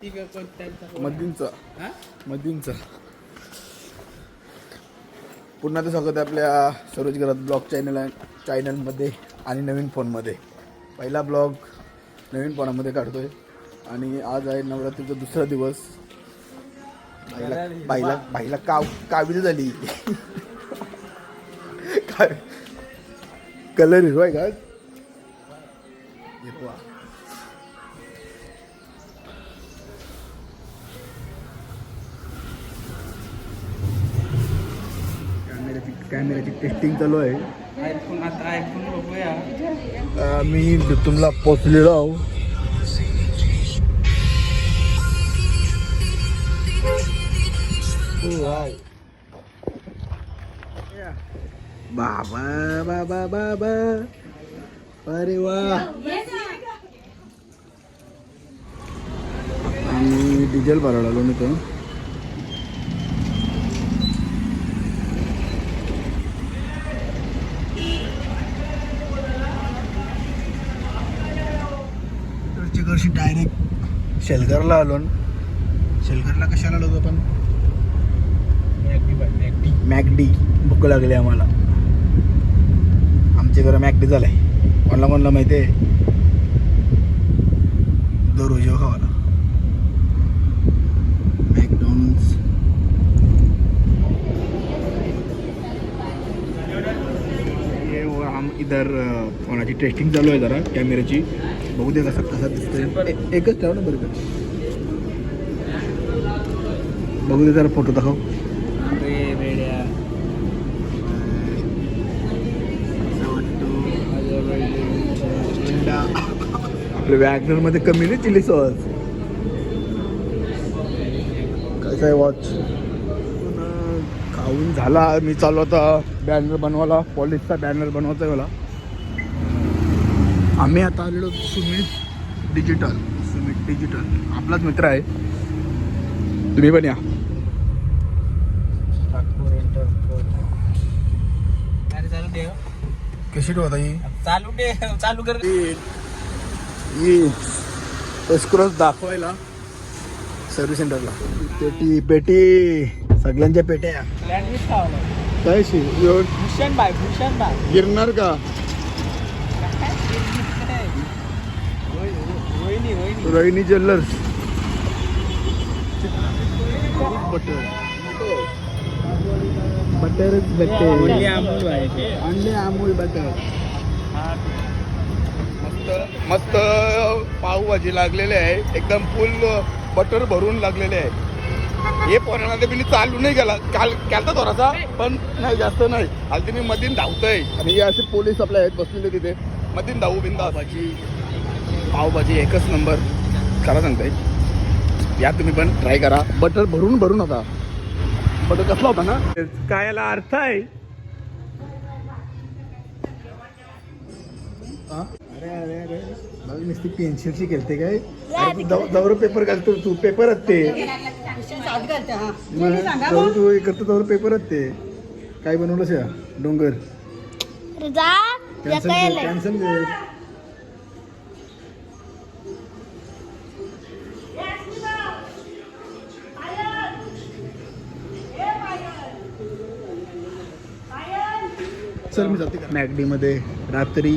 ठीक आहे पण त्यांचा मदींचा हा? मदींचा पुन्हा ते स्वागत आहे आपल्या सरोज घरात ब्लॉग चॅनल चॅनलमध्ये आणि नवीन फोनमध्ये. पहिला ब्लॉग नवीन फोनामध्ये काढतोय. आणि आज आहे नवरात्रीचा दुसरा दिवस. बाईला बाईला बाईला काव कावील झाली. काय? कलर हिरो आहे का हिरवा. कॅमेऱ्याची टेस्टिंग चालू आहे. मी तुम्हाला पोचलेलो आहो. बाबा बाबा बाबा. अरे वा. आणि डिझेल भरायला आलो मी तो वर्षी डायरेक्ट शेलगरला आलो न. शेलगरला कशाला आलो होतो आपण? मॅकडी भूक लागली आम्हाला. आमच्या घरं मॅकडी झालाय. कोणाला कोणाला माहिती आहे? दररोज खावाला. मॅकडॉनल्ड्स. हम इधर फोनाची टेस्टिंग चालू आहे जरा कॅमेऱ्याची बघू दे कसा कसा दिसतोय एकच ठेव ना बरं का. बघू दे जरा फोटो दाखव. आपल्या वॅगनरमध्ये कमी नाही चिली सॉस. कसं आहे वॉच खाऊन झाला. मी चालू आता बॅनर बनवायला. पॉलिसचा बॅनर बनवायचा आहे मला. आम्ही आता आलेलो सुमित डिजिटल सुमित डिजिटल आपलाच मित्र आहे. तुम्ही पण या. अरे चालू दे. कशी ठेवता ही? चालू दे. चालू कर. एस्क्रोस दाखवायला सर्व्हिस सेंटरला पेटी पेटी. सगळ्यांच्या पेट्या काय शी? Bhushan bye Bhushan bye. Girnar का? रोहिणी ज्वेलर्स. बटर बटरच ओनली भेटते अमूल बाय आणले अमूल बटर मस्त मस्त पावभाजी लागलेले आहे. एकदम फुल बटर भरून लागलेले आहे. हे पोरांना ते मी चालू नाही गेला काल केलता थोडासा पण नाही जास्त नाही. आज ते मी मधीन धावतोय. आणि हे असे पोलीस आपले आहेत बसलेले तिथे. मधीन धावू बिंदा भाजी पावभाजी एकच नंबर. खरा सांगताय. या तुम्ही पण ट्राय करा. बटर भरून भरून होता. बटर कसला होता ना? काय याला अर्थ आहे? हा? अरे अरे अरे. बघ नुसती पेन्सिलची खेळते काय? दवर पेपर घालतो तू. पेपर ते मग दवर तू हे करतो दवर पेपर ते काय बनवलंस या? डोंगर. जा कॅन्सल कॅन्सल चल मी जाते. मॅगडीमध्ये रात्री